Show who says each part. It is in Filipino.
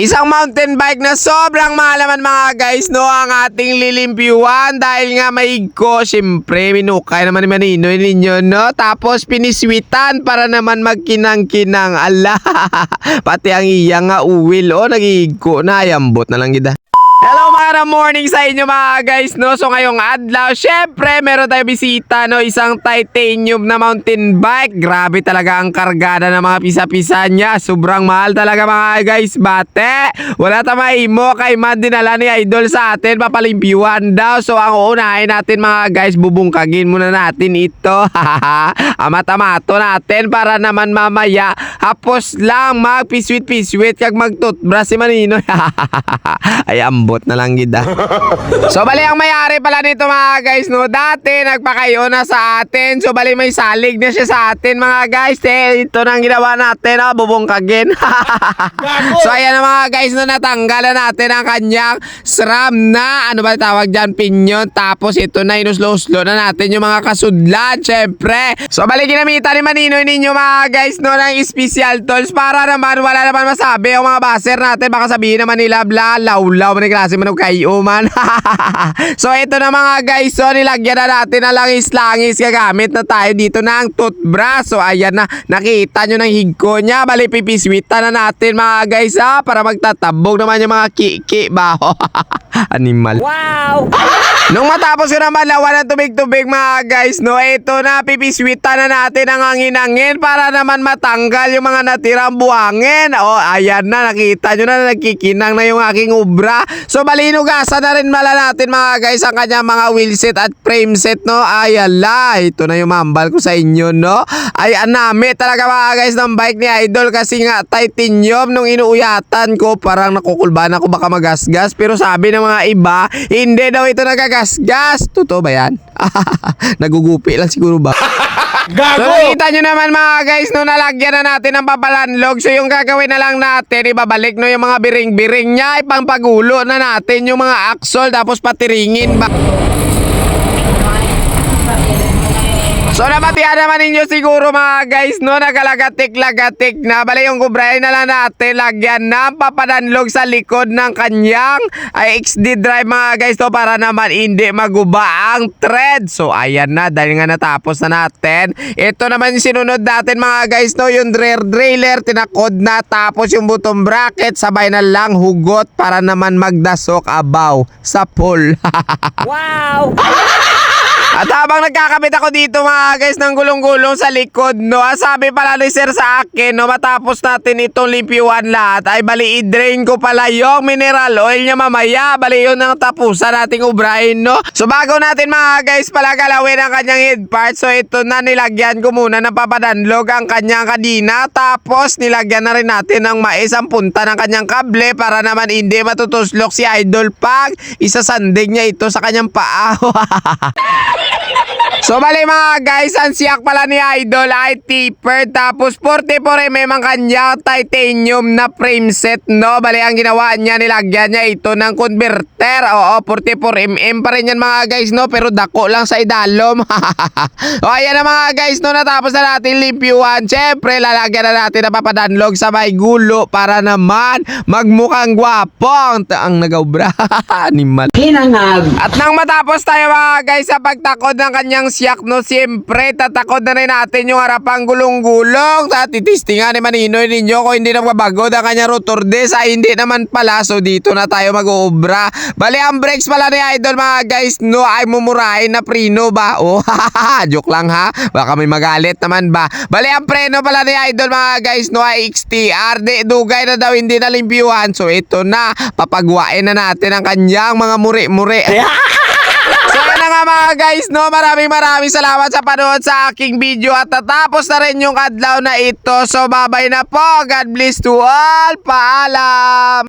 Speaker 1: Isang mountain bike na sobrang mahal naman mga guys no ang ating lilimpyuhan. Dahil nga may ko syempre minukay naman ni Maninoy ninyo no? Tapos piniswitan para naman magkinang-kinang. Ala pati ang iya nga uwil o nagigko na. Ayambot na lang gida Hello mga morning sa inyo mga guys no? So ngayong adlaw syempre meron tayong bisita no? Isang titanium na mountain bike. Grabe talaga ang kargada ng mga pisa-pisa niya. Sobrang mahal talaga mga guys Bate. Wala tamay mo kay man dinala ni Idol sa atin Papalimpyuhan daw. So ang uunahin natin mga guys Bubungkagin muna natin ito. Amat-amato natin para naman mamaya Hapos lang magpiswit-piswit Kag magtutbrush si Maninoy. Ay ambot na lang gida So bali ang mayari pala nito mga guys no? Dati nagpakayo na sa atin. So bali may salig na siya sa atin mga guys. Eh, Ito na ang ginawa natin oh, Bubungkagin. So ayan na mga guys no? Natanggalan natin ang kanyang SRAM na Ano ba tawag dyan? Pinyon. Tapos ito na inuslo-uslo na natin Yung mga kasudlan syempre. So bali ginamitan ni Maninoy ninyo mga guys no? Ng special tools Para naman wala naman masabi Yung mga baser natin. Baka sabihin naman nila bla Lawlaw. Man yung klase man ng kayo man So ito na mga guys. So nilagyan na natin na langis-langis. Gagamit na tayo dito ng toothbrush. So ayan na. Nakita nyo ng higko niya. Bali pipiswita na natin mga guys ha? Para magtatabog naman yung mga kiki ba Animal
Speaker 2: Wow!
Speaker 1: Nung matapos ko naman lawan ng tubig-tubig mga guys, no, ito na, pipiswitan na natin ang hangin-hangin para naman matanggal yung mga natirang buhangin. O, ayan na, nakita nyo na, nagkikinang na yung aking ubra. So, balinugasan na rin mala natin mga guys ang kanyang mga wheelset at frame set, no. Ayan la, ito na yung mambal ko sa inyo, no. Ay, anami talaga mga guys ng bike ni Idol kasi nga titanium nung inuuyatan ko, parang nakukulban ako baka magasgas. Pero sabi ng mga iba, hindi daw ito nagagasgas. Totoo ba yan? Nagugupi lang siguro ba? So nakita nyo naman mga guys no nalagyan na natin ng papalanlog So yung gagawin na lang natin ibabalik no yung mga biring-biring niya Ipangpagulo na natin yung mga axle tapos patiringin ba So nabatihan naman ninyo siguro mga guys no nagalagatik-lagatik na bali yung kubray na lang natin lagyan ng papadanlog sa likod ng kanyang ay XD drive mga guys to para naman hindi maguba ang thread. So ayan na dahil nga natapos na natin. Ito naman yung sinunod natin mga guys no yung rear trailer tinakod na tapos yung bottom bracket sabay na lang hugot para naman magdasok abaw sa pool.
Speaker 2: Wow!
Speaker 1: At habang nagkakabit ako dito mga guys ng gulong-gulong sa likod, no, ang sabi pala ni sir sa akin, no, matapos natin itong limpyuhan lahat, ay bali i-drain ko pala yung mineral oil niya mamaya. Bali yun ang tapusan nating ubrahin, no. So bago natin mga guys pala galawin ang kanyang head part, so ito na nilagyan ko muna ng papadanlog ang kanyang kadina, tapos nilagyan na rin natin ng mais ang punta ng kanyang kable para naman hindi matutuslok si Idol pag isasanding niya ito sa kanyang paa. So bali mga guys, ang siyak pala ni Idol ay taper tapos 44 mm ang kanya titanium na frame set no. Bali ang ginawa niya nilagyan niya ito ng converter. Oo, 44 mm pa rin yan mga guys no pero dako lang sa idalom. o ayan na mga guys no natapos na natin limpyuhan. Syempre lalagyan na natin na papadanlog sa may gulo para naman magmukhang gwapong ang nagaubra. Animal.
Speaker 2: Hinangag!
Speaker 1: At nang matapos tayo mga guys sa pagtakod ng kanyang siyak no, siyempre tatakod na rin natin yung harapang gulong-gulong. At titistingan ni Maninoy ninyo kung hindi na mabago ang kanyang rotor disc ay hindi naman pala. So dito na tayo mag-uubra. Bali ang brakes pala ni Idol mga guys no ay mumurahin na preno ba? Oh, joke lang ha. Baka may magalit naman ba? Bali ang preno pala ni Idol mga guys no ay XTR. Di, dugay na daw hindi na limpyuhan. So ito na, papagwain na natin ang kanyang mga muri-muri. So yan na nga mga guys, no? Maraming maraming salamat sa panood sa aking video at natapos na rin yung adlaw na ito. So babay na po. God bless to all. Paalam.